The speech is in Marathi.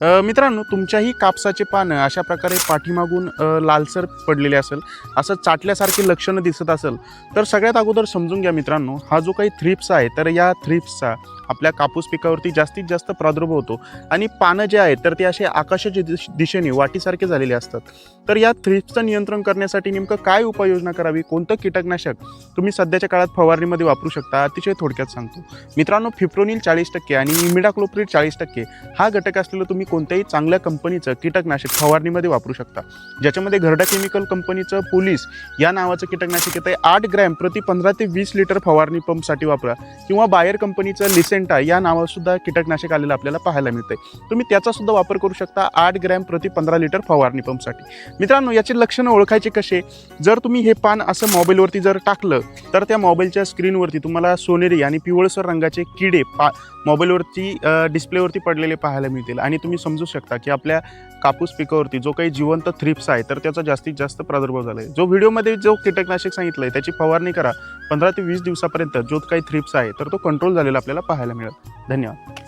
मित्रांनो तुमच्याही कापसाचे पानं अशा प्रकारे पाठीमागून लालसर पडलेले असेल असं चाटल्यासारखे लक्षणं दिसत असेल तर सगळ्यात अगोदर समजून घ्या मित्रांनो हा जो काही थ्रिप्स आहे तर या थ्रिप्सचा आपल्या कापूस पिकावरती जास्तीत जास्त प्रादुर्भाव होतो. आणि पानं जे आहेत तर ते असे आकाशाच्या दिश दिशेने वाटीसारखे झालेले असतात. तर या थ्रिप्सचं नियंत्रण करण्यासाठी नेमकं काय उपाययोजना करावी? कोणतं कीटकनाशक तुम्ही सध्याच्या काळात फवारणीमध्ये वापरू शकता? अतिशय थोडक्यात सांगतो. मित्रांनो फिप्रोनिल चाळीस टक्के आणि इमिडाक्लोप्रिड चाळीस टक्के हा घटक असलेलं तुम्ही कोणत्याही चांगल्या कंपनीचं कीटकनाशक फवारणीमध्ये वापरू शकता. ज्याच्यामध्ये घरडा केमिकल कंपनीचं पोलीस या नावाचं कीटकनाशक येतं आहे आठ ग्रॅम प्रति पंधरा ते वीस लिटर फवारणी पंपसाठी वापरा किंवा बायर कंपनीचं लिसेंट या नावासुद्धा कीटकनाशक आलेलं आपल्याला पाहायला मिळतंय. तुम्ही त्याचासुद्धा वापर करू शकता आठ ग्रॅम प्रति पंधरा लिटर फवारणी पंपसाठी मित्रांनो याची लक्षणं ओळखायचे कसे? जर तुम्ही हे पान असं मोबाईलवरती जर टाकलं तर त्या मोबाईलच्या स्क्रीनवरती तुम्हाला सोनेरी आणि पिवळसर रंगाचे किडे पा मोबाईलवरती डिस्प्लेवरती पडलेले पाहायला मिळतील. आणि तुम्ही समजू शकता की आपल्या कापूस पिकावरती जो काही जिवंत थ्रिप्स आहे तर त्याचा जास्तीत जास्त प्रादुर्भाव झाला आहे जो व्हिडिओमध्ये जो कीटकनाशक सांगितलं आहे त्याची फवारणी करा. पंधरा ते वीस दिवसापर्यंत जो काही थ्रिप्स आहे तर तो कंट्रोल झालेला आपल्याला पाहायला मिळेल. धन्यवाद.